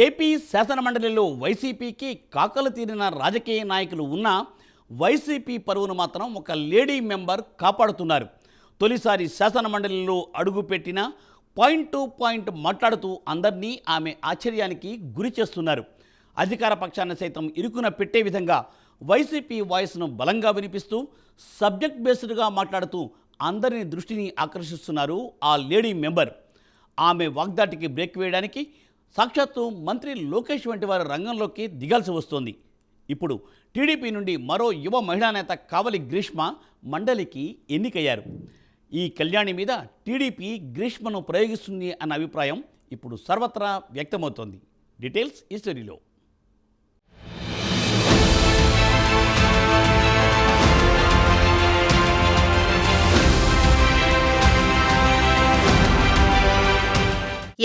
AP శాసనమండలిలో వైసీపీకి కాకలు తీరిన రాజకీయ నాయకులు ఉన్నా వైసీపీ పరువును మాత్రం ఒక లేడీ మెంబర్ కాపాడుతున్నారు. తొలిసారి శాసనమండలిలో అడుగుపెట్టిన పాయింట్ టు పాయింట్ మాట్లాడుతూ అందరినీ ఆమె ఆశ్చర్యానికి గురి చేస్తున్నారు. అధికార పక్షాన్ని సైతం ఇరుకున పెట్టే విధంగా వైసీపీ వాయిస్ను బలంగా వినిపిస్తూ సబ్జెక్ట్ బేస్డ్గా మాట్లాడుతూ అందరిని దృష్టిని ఆకర్షిస్తున్నారు ఆ లేడీ మెంబర్. ఆమె వాగ్దాటికి బ్రేక్ వేయడానికి సాక్షాత్తు మంత్రి లోకేష్ వంటి వారి రంగంలోకి దిగాల్సి వస్తోంది. ఇప్పుడు టీడీపీ నుండి మరో యువ మహిళా నేత కావలి గ్రీష్మ మండలికి ఎన్నికయ్యారు. ఈ కళ్యాణి మీద టీడీపీ గ్రీష్మను ప్రయోగిస్తుంది అన్న అభిప్రాయం ఇప్పుడు సర్వత్రా వ్యక్తమవుతోంది. డీటెయిల్స్ ఈ స్టోరీలో.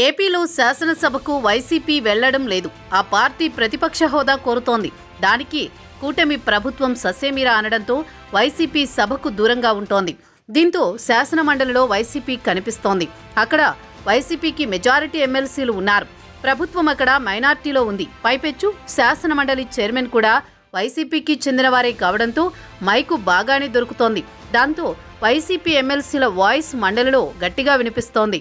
ఏపీలో శాసనసభకు వైసీపీ వెళ్ళడం లేదు. ఆ పార్టీ ప్రతిపక్ష హోదా కోరుతోంది. దానికి కూటమి ప్రభుత్వం ససేమిరా అనడంతో వైసీపీ సభకు దూరంగా ఉంటోంది. దీంతో శాసనమండలిలో వైసీపీ కనిపిస్తోంది. అక్కడ వైసీపీకి మెజారిటీ ఎమ్మెల్సీలు ఉన్నారు. ప్రభుత్వం అక్కడ మైనార్టీలో ఉంది. పైపెచ్చు శాసనమండలి చైర్మన్ కూడా వైసీపీకి చెందినవారే కావడంతో మైకు బాగానే దొరుకుతోంది. దాంతో వైసీపీ ఎమ్మెల్సీల వాయిస్ మండలిలో గట్టిగా వినిపిస్తోంది.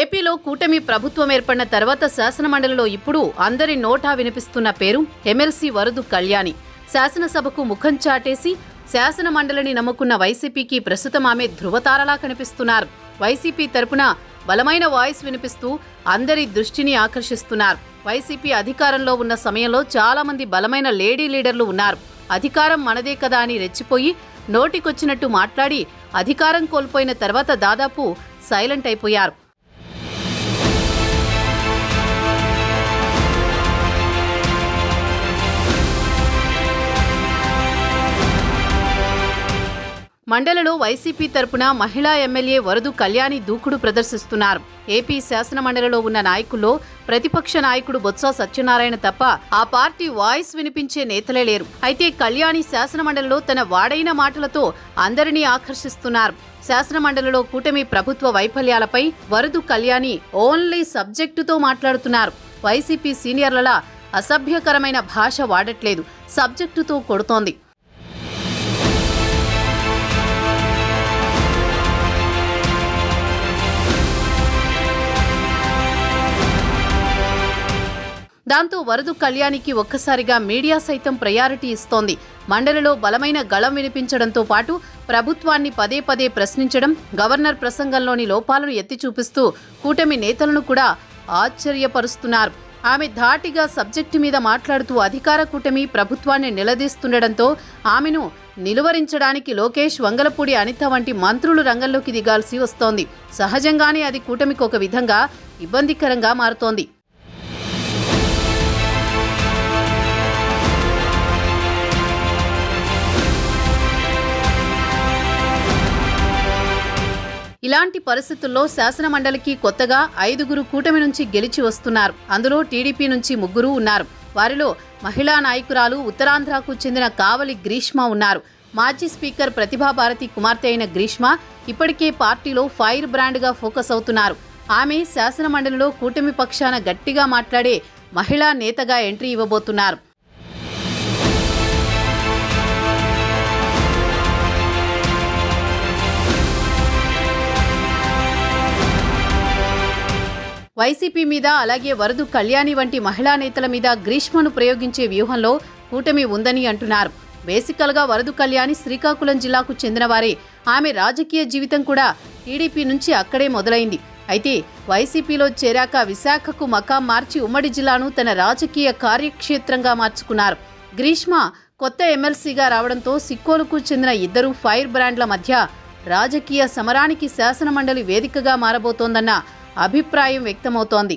ఏపీలో కూటమి ప్రభుత్వం ఏర్పడిన తర్వాత శాసనమండలిలో ఇప్పుడు అందరి నోటా వినిపిస్తున్న పేరు ఎమ్మెల్సీ వరదు కళ్యాణి. శాసనసభకు ముఖం చాటేసి శాసనమండలిని నమ్ముకున్న వైసీపీకి ప్రస్తుతం ఆమె ధృవతారలా కనిపిస్తున్నారు. వైసీపీ తరపున బలమైన వాయిస్ వినిపిస్తూ అందరి దృష్టిని ఆకర్షిస్తున్నారు. వైసీపీ అధికారంలో ఉన్న సమయంలో చాలా మంది బలమైన లేడీ లీడర్లు ఉన్నారు. అధికారం మనదే కదా అని రెచ్చిపోయి నోటికొచ్చినట్టు మాట్లాడి అధికారం కోల్పోయిన తర్వాత దాదాపు సైలెంట్ అయిపోయారు. మండలిలో వైసీపీ తరపున మహిళా ఎమ్మెల్యే వరదు కళ్యాణి దూకుడు ప్రదర్శిస్తున్నారు. ఏపీ శాసన మండలిలో ఉన్న నాయకుల్లో ప్రతిపక్ష నాయకుడు బొత్స సత్యనారాయణ తప్ప ఆ పార్టీ వాయిస్ వినిపించే నేతలే లేరు. అయితే కళ్యాణి శాసన మండలిలో తన వాడైన మాటలతో అందరినీ ఆకర్షిస్తున్నారు. శాసన మండలిలో కూటమి ప్రభుత్వ వైఫల్యాలపై వరదు కళ్యాణి ఓన్లీ సబ్జెక్టుతో మాట్లాడుతున్నారు. వైసీపీ సీనియర్లలా అసభ్యకరమైన భాష వాడట్లేదు. సబ్జెక్టుతో కొడుతోంది. దాంతో వరదు కళ్యాణికి ఒక్కసారిగా మీడియా సైతం ప్రయారిటీ ఇస్తోంది. మండలిలో బలమైన గళం వినిపించడంతో పాటు ప్రభుత్వాన్ని పదే పదే ప్రశ్నించడం గవర్నర్ ప్రసంగంలోని లోపాలను ఎత్తి చూపిస్తూ కూటమి నేతలను కూడా ఆశ్చర్యపరుస్తున్నారు. ఆమె ధాటిగా సబ్జెక్టు మీద మాట్లాడుతూ అధికార కూటమి ప్రభుత్వాన్ని నిలదీస్తుండటంతో ఆమెను నిలువరించడానికి లోకేష్ వంగలపూడి అనిత వంటి మంత్రులు రంగంలోకి దిగాల్సి వస్తోంది. సహజంగానే అది కూటమికి ఒక విధంగా ఇబ్బందికరంగా మారుతోంది. ఇలాంటి పరిస్థితుల్లో శాసనమండలికి కొత్తగా ఐదుగురు కూటమి నుంచి గెలిచి వస్తున్నారు. అందులో టీడీపీ నుంచి ముగ్గురు ఉన్నారు. వారిలో మహిళా నాయకురాలు ఉత్తరాంధ్రకు చెందిన కావలి గ్రీష్మ ఉన్నారు. మాజీ స్పీకర్ ప్రతిభాభారతి కుమార్తె అయిన గ్రీష్మ ఇప్పటికే పార్టీలో ఫైర్ బ్రాండ్గా ఫోకస్ అవుతున్నారు. ఆమె శాసనమండలిలో కూటమి పక్షాన గట్టిగా మాట్లాడే మహిళా నేతగా ఎంట్రీ ఇవ్వబోతున్నారు. వైసీపీ మీద అలాగే వరదు కళ్యాణి వంటి మహిళా నేతల మీద గ్రీష్మను ప్రయోగించే వ్యూహంలో కూటమి ఉందని అంటున్నారు. బేసికల్గా వరదు కళ్యాణి శ్రీకాకుళం జిల్లాకు చెందినవారే. ఆమె రాజకీయ జీవితం కూడా టీడీపీ నుంచి అక్కడే మొదలైంది. అయితే వైసీపీలో చేరాక విశాఖకు మకాం మార్చి ఉమ్మడి జిల్లాను తన రాజకీయ కార్యక్షేత్రంగా మార్చుకున్నారు. గ్రీష్మ కొత్త ఎమ్మెల్సీగా రావడంతో సిక్కోలుకు చెందిన ఇద్దరు ఫైర్ బ్రాండ్ల మధ్య రాజకీయ సమరానికి శాసనమండలి వేదికగా మారబోతోందన్న అభిప్రాయం వ్యక్తమవుతోంది.